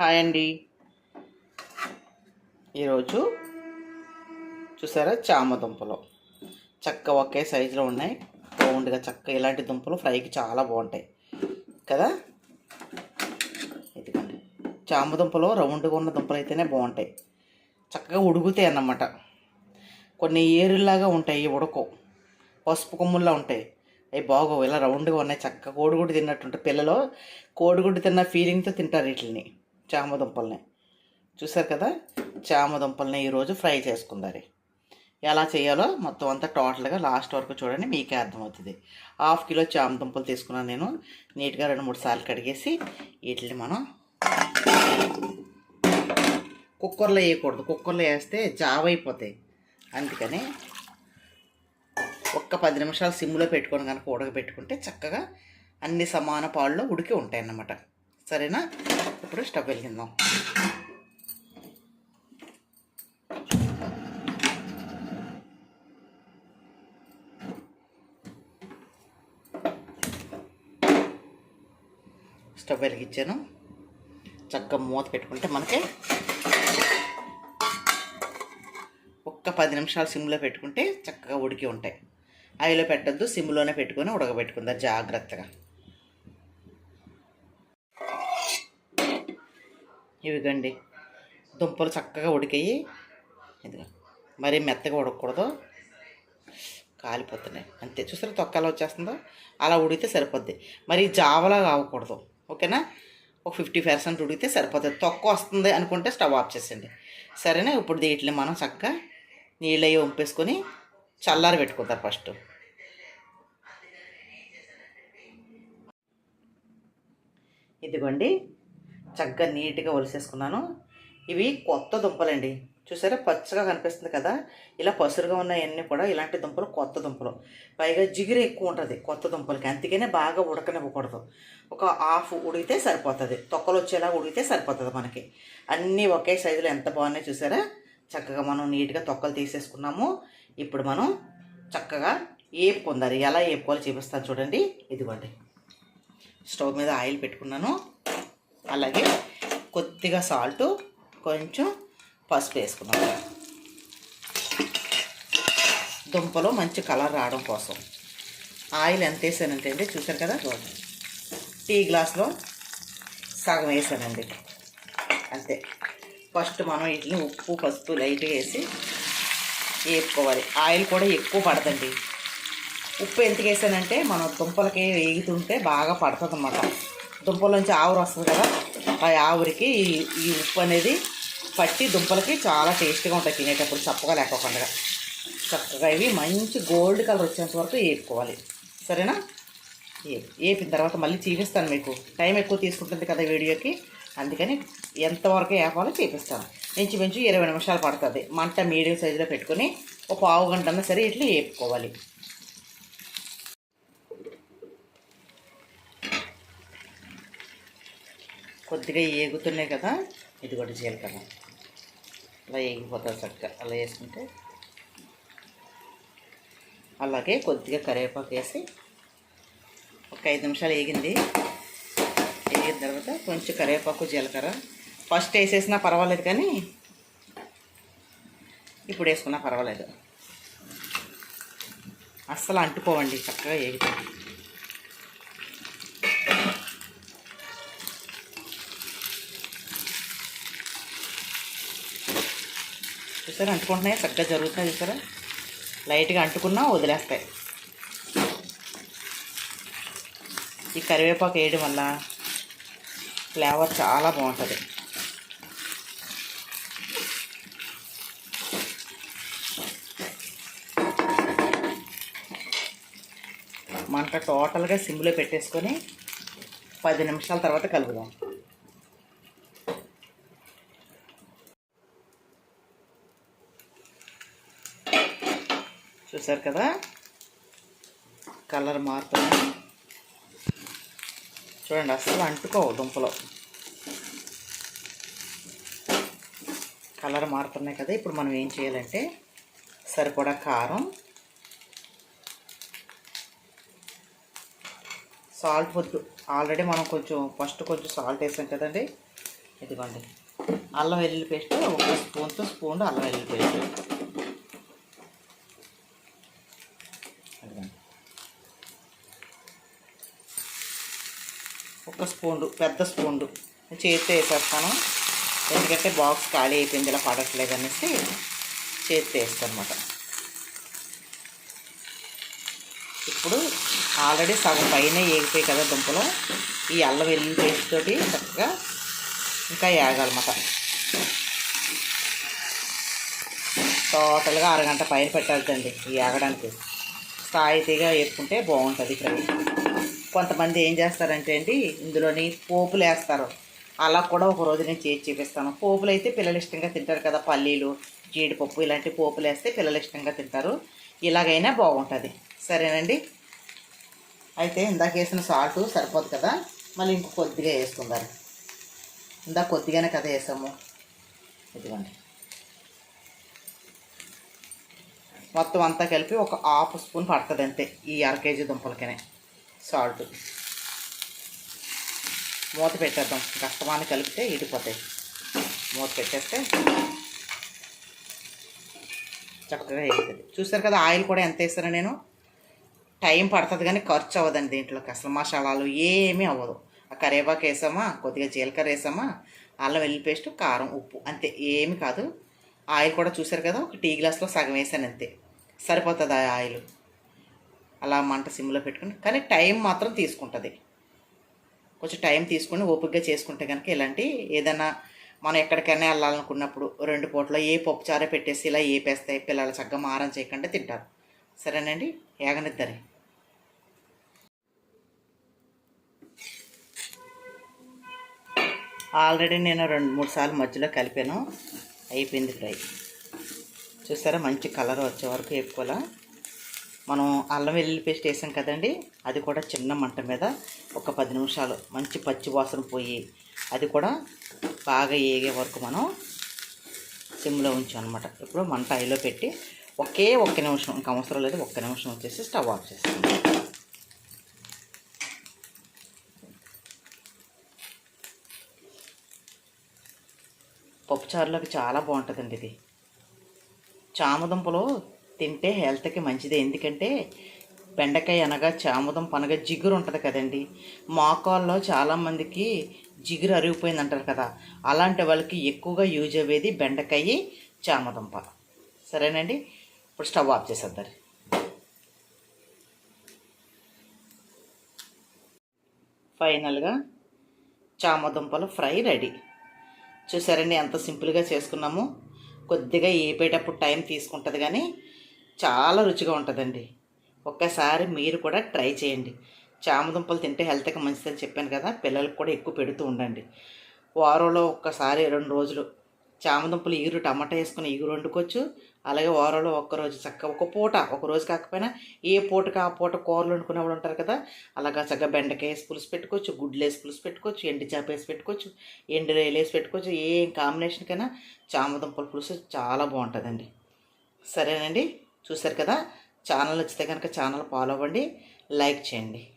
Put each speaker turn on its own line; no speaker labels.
Hi అండి. ఈరోజు చూసారా చామ దుంపలు. చక్క ఒకే సైజులో ఉన్నాయి. రౌండ్గా చక్క ఇలాంటి దుంపలు ఫ్రైకి చాలా బాగుంటాయి. కదా? ఇదిగోండి. చామ దుంపలు రౌండ్గా ఉన్న దుంపలు అయితేనే బాగుంటాయి. చక్కగా ఉడుకుతాయి అన్నమాట. కొన్ని ఏరులాగా ఉంటాయి ఉడకు పసుపు కొమ్ముల్లా ఉంటాయి. అవి బాగోవు. ఇలా రౌండ్గా ఉన్నాయి. చక్క కోడిగుడ్డు తిన్నట్టుంటే పిల్లలు కోడిగుడ్డు తిన్న ఫీలింగ్తో తింటారు వీటిని చామ దుంపల్ని చూసారు కదా? చామ దుంపల్ని ఈరోజు ఫ్రై చేసుకుందారు. ఎలా చేయాలో మొత్తం అంతా టోటల్గా లాస్ట్ వరకు చూడండి మీకే అర్థమవుతుంది. హాఫ్ కిలో చామ దుంపలు తీసుకున్నాను నేను. నీట్గా రెండు మూడు సార్లు కడిగేసి వీటిని మనం కుక్కర్లో వేయకూడదు. కుక్కర్లో వేస్తే జావ అయిపోతాయి. అందుకని ఒక్క పది నిమిషాలు సిమ్లో పెట్టుకొని కనుక ఉడకబెట్టుకుంటే చక్కగా అన్ని సమాన పాళ్ళలో ఉడికి ఉంటాయన్నమాట. సరేనా? ఇప్పుడు స్టవ్ వెలిగిందాం స్టవ్ వెలిగించాను చక్కగా మూత పెట్టుకుంటే మనకి ఒక్క పది నిమిషాలు సిమ్లో పెట్టుకుంటే చక్కగా ఉడికి ఉంటాయి ఆయిలో పెట్టద్దు సిమ్లోనే పెట్టుకొని ఉడకబెట్టుకుందాం జాగ్రత్తగా ఇవిగండి. దుంపలు చక్కగా ఉడికాయి. ఇదిగో మరీ మెత్తగా ఉడకకూడదు కాలిపోతున్నాయి. అంతే. చూసారా తొక్క ఎలా వచ్చేస్తుందో? అలా ఉడికితే సరిపోద్ది. మరి జావలా కావకూడదు ఓకేనా? ఒక ఫిఫ్టీ పర్సెంట్ ఉడికితే సరిపోతుంది తొక్క వస్తుంది అనుకుంటే స్టవ్ ఆఫ్ చేసేయండి. సరేనా? ఇప్పుడు వీటిని మనం చక్కగా నీళ్ళు అవి వంపేసుకొని చల్లారి పెట్టుకుంటారు ఫస్ట్. ఇదిగోండి. చక్కగా నీట్గా ఒలిసేసుకున్నాను. ఇవి కొత్త దుంపలండి. చూసారా? పచ్చగా కనిపిస్తుంది కదా? ఇలా పసురుగా ఉన్నాయన్నీ కూడా ఇలాంటి దుంపలు కొత్త దుంపలు. పైగా జిగురు ఎక్కువ ఉంటుంది కొత్త దుంపలకి. అందుకనే బాగా ఉడకనివ్వకూడదు. ఒక హాఫ్ ఉడికితే సరిపోతుంది. తొక్కలు వచ్చేలా ఉడికితే సరిపోతుంది మనకి. అన్నీ ఒకే సైజులో ఎంత బాగున్నాయి చూసారా? చక్కగా మనం నీట్గా తొక్కలు తీసేసుకున్నాము. ఇప్పుడు మనం చక్కగా ఏపుకుందారు ఎలా ఏపుకోవాలో చూపిస్తాను చూడండి. ఇదిగోండి. స్టవ్ మీద ఆయిల్ పెట్టుకున్నాను. అలాగే కొద్దిగా సాల్ట్ కొంచెం పసుపు వేసుకున్నాం దుంపలో మంచి కలర్ రావడం కోసం. ఆయిల్ ఎంత వేసానంటే అండి చూసారు కదా? టీ గ్లాస్లో సగం వేసానండి. అంతే. ఫస్ట్ మనం వీటిని ఉప్పు పసుపు లైట్గా వేసి వేపుకోవాలి. ఆయిల్ కూడా ఎక్కువ పడదండి. ఉప్పు ఎందుకు వేసానంటే మనం దుంపలకి వేగుతుంటే బాగా పడుతుంది అన్నమాట దుంపలోంచి ఆవురు వస్తుంది కదా ఆ ఆవురికి ఈ- ఈ ఉప్పు అనేది పట్టి దుంపలకి చాలా టేస్ట్గా ఉంటాయి తినేటప్పుడు చప్పగా లేకోకుండా. చక్కగా ఇవి మంచి గోల్డ్ కలర్ వచ్చేంత వరకు వేపుకోవాలి సరేనా? వేపిన తర్వాత మళ్ళీ చూపిస్తాను మీకు. టైం ఎక్కువ తీసుకుంటుంది కదా వీడియోకి. అందుకని ఎంతవరకు వేపాలో చూపిస్తాను. ఇంచుమించు ఇరవై నిమిషాలు పడుతుంది. మంట మీడియం సైజులో పెట్టుకొని ఒక పావు గంట అన్నా సరే ఇట్లా వేపుకోవాలి కొద్దిగా ఏగుతున్నాయి కదా ఇది కూడా జీలకర్ర. అలా ఏగిపోతుంది చక్కగా. అలా వేసుకుంటే అలాగే కొద్దిగా కరివేపాకు వేసి ఒక ఐదు నిమిషాలు ఏగింది. వేగిన తర్వాత కొంచెం కరివేపాకు జీలకర్ర. ఫస్ట్ వేసేసినా పర్వాలేదు కానీ ఇప్పుడు వేసుకున్నా పర్వాలేదు. అస్సలు అంటుకోవండి చక్కగా వేగుతాయి చూసారా? అంటుకుంటున్నాయి. చక్కగా జరుగుతున్నాయి చూసారా? లైట్గా అంటుకున్నా వదిలేస్తాయి. ఈ కరివేపాకు వేయడం వల్ల ఫ్లేవర్ చాలా బాగుంటుంది. మంట టోటల్గా సిమ్లో పెట్టేసుకొని పది నిమిషాల తర్వాత కలుపుదాం. చూసారు కదా? కలర్ మారుతుంది చూడండి అసలు అంటుకోవు దుంపలు. కలర్ మారుతున్నాయి కదా ఇప్పుడు మనం ఏం చేయాలంటే సరిపడా కారం సాల్ట్ వద్దు ఆల్రెడీ మనం కొంచెం ఫస్ట్ కొంచెం సాల్ట్ వేసాం కదండి? ఇదిగోండి. అల్లం వెల్లుల్లి పేస్ట్ ఒక స్పూన్తో స్పూన్ అల్లం వెల్లుల్లి పేస్ట్. ఒక స్పూన్ పెద్ద స్పూన్ చేతితో వేసేస్తాను. ఎందుకంటే బాక్స్ ఖాళీ అయిపోయింది ఇలా పడట్లేదు అనేసి చేతితో వేస్తాను అనమాట ఇప్పుడు ఆల్రెడీ సగం పైన ఏగిపోయి కదా దుంపలు ఈ అల్లం వెల్లుల్లి పేస్ట్ తోటి చక్కగా ఇంకా ఏగాలన్నమాట. టోటల్గా అరగంట పైన పెట్టాలండి ఈ ఏగడానికి. స్థాయితీగా వేసుకుంటే బాగుంటుంది ఫ్రై. కొంతమంది ఏం చేస్తారంటే అండి ఇందులోని పోపులు వేస్తారు. అలా కూడా ఒక రోజు నేను చేసి చూపిస్తాను. పోపులు అయితే పిల్లలు ఇష్టంగా తింటారు కదా పల్లీలు జీడిపప్పు ఇలాంటి పోపులు వేస్తే పిల్లలు ఇష్టంగా తింటారు. ఇలాగైనా బాగుంటుంది. సరేనండి? అయితే ఇందాక వేసిన సాల్ట్ సరిపోదు కదా మళ్ళీ ఇంక కొద్దిగా వేసుకుందారు ఇందాక కొద్దిగానే కదా వేసాము. ఇదిగోండి. మొత్తం అంతా కలిపి ఒక హాఫ్ స్పూన్ పడుతుంది అంతే ఈ అర కేజీ దుంపలకనే. సాల్ట్. మూత పెట్టేద్దాం. కష్టమాన్ని కలిపితే ఇడిపోతాయి మూత పెట్టేస్తే చక్కగా వేస్తుంది చూసారు కదా ఆయిల్ కూడా ఎంత వేస్తాను నేను? టైం పడుతుంది కానీ ఖర్చు అవ్వదండి దీంట్లోకి అసలు మసాలాలు ఏమీ అవ్వదు. ఆ కరివేపాకు వేసామా కొద్దిగా జీలకర్ర వేసామా అల్లం వెల్లుల్లి పేస్ట్ కారం ఉప్పు అంతే. ఏమి కాదు. ఆయిల్ కూడా చూసారు కదా ఒక టీ గ్లాస్లో సగం వేసాను అంతే. సరిపోతుంది ఆ ఆయిల్. అలా మంట సిమ్లో పెట్టుకుని కానీ టైం మాత్రం తీసుకుంటుంది. కొంచెం టైం తీసుకుని ఓపికగా చేసుకుంటే కనుక ఇలాంటి ఏదైనా మనం ఎక్కడికైనా వెళ్ళాలనుకున్నప్పుడు రెండు పూటలో ఏ పప్పుచారే పెట్టేసి ఇలా ఏపేస్తాయి పిల్లలు చక్కగా మారం చేయకుండా తింటారు. సరేనండి? ఏగనిద్దరే. ఆల్రెడీ నేను రెండు మూడు సార్లు మధ్యలో కలిపాను. అయిపోయింది ఫ్రై. చూసారా? మంచి కలర్ వచ్చే వరకు ఎక్కువలా. మనం అల్లం వెల్లుల్లి పేస్ట్ వేసాం కదండి అది కూడా చిన్న మంట మీద ఒక పది నిమిషాలు మంచి పచ్చి వాసన పోయి అది కూడా బాగా ఏగే వరకు మనం సిమ్లో ఉంచాం అనమాట ఇప్పుడు మంట హైలో పెట్టి ఒకే ఒక్క నిమిషం ఇంకా అవసరం లేదు ఒక్క నిమిషం వచ్చేసి స్టవ్ ఆఫ్ చేస్తాం. పప్పుచారులోకి చాలా బాగుంటుందండి ఇది. చామదుంపలు తింటే హెల్త్కి మంచిదే. ఎందుకంటే బెండకాయ అనగా చాముదం అనగా జిగురు ఉంటుంది కదండి. మోకాల్లో చాలామందికి జిగురు అరిగిపోయింది అంటారు కదా. అలాంటి వాళ్ళకి ఎక్కువగా యూజ్ అయ్యేది బెండకాయ చామదుంప సరేనండి? ఇప్పుడు స్టవ్ ఆఫ్ చేసేద్దారు ఫైనల్గా చామదుంపలు ఫ్రై రెడీ. చూసారండి ఎంత సింపుల్గా చేసుకున్నాము. కొద్దిగా ఏపేటప్పుడు టైం తీసుకుంటుంది కానీ చాలా రుచిగా ఉంటుందండి. ఒక్కసారి మీరు కూడా ట్రై చేయండి. చామదుంపలు తింటే హెల్త్కి మంచిదని చెప్పాను కదా పిల్లలకు కూడా ఎక్కువ పెడుతూ ఉండండి. వారంలో ఒక్కసారి రెండు రోజులు చామదుంపలు ఈగురు టమాటా వేసుకుని ఈగురు వండుకోవచ్చు. అలాగే వారంలో ఒక్కరోజు చక్కగా ఒక పూట ఒక రోజు కాకపోయినా ఏ పూటకి ఆ పూట కూరలు వండుకునే వాళ్ళు ఉంటారు కదా అలాగా చక్కగా బెండకాయ వేసి పులుసు పెట్టుకోవచ్చు గుడ్లు వేసి పులుసు పెట్టుకోవచ్చు ఎండి చేప వేసి పెట్టుకోవచ్చు ఎండు రైలు వేసి పెట్టుకోవచ్చు ఏ కాంబినేషన్కైనా చామదుంపల పులుసు చాలా బాగుంటుందండి. సరేనండి? చూశారు కదా? ఛానల్ నచ్చితే కనుక ఛానల్ ఫాలో అవ్వండి. లైక్ చేయండి.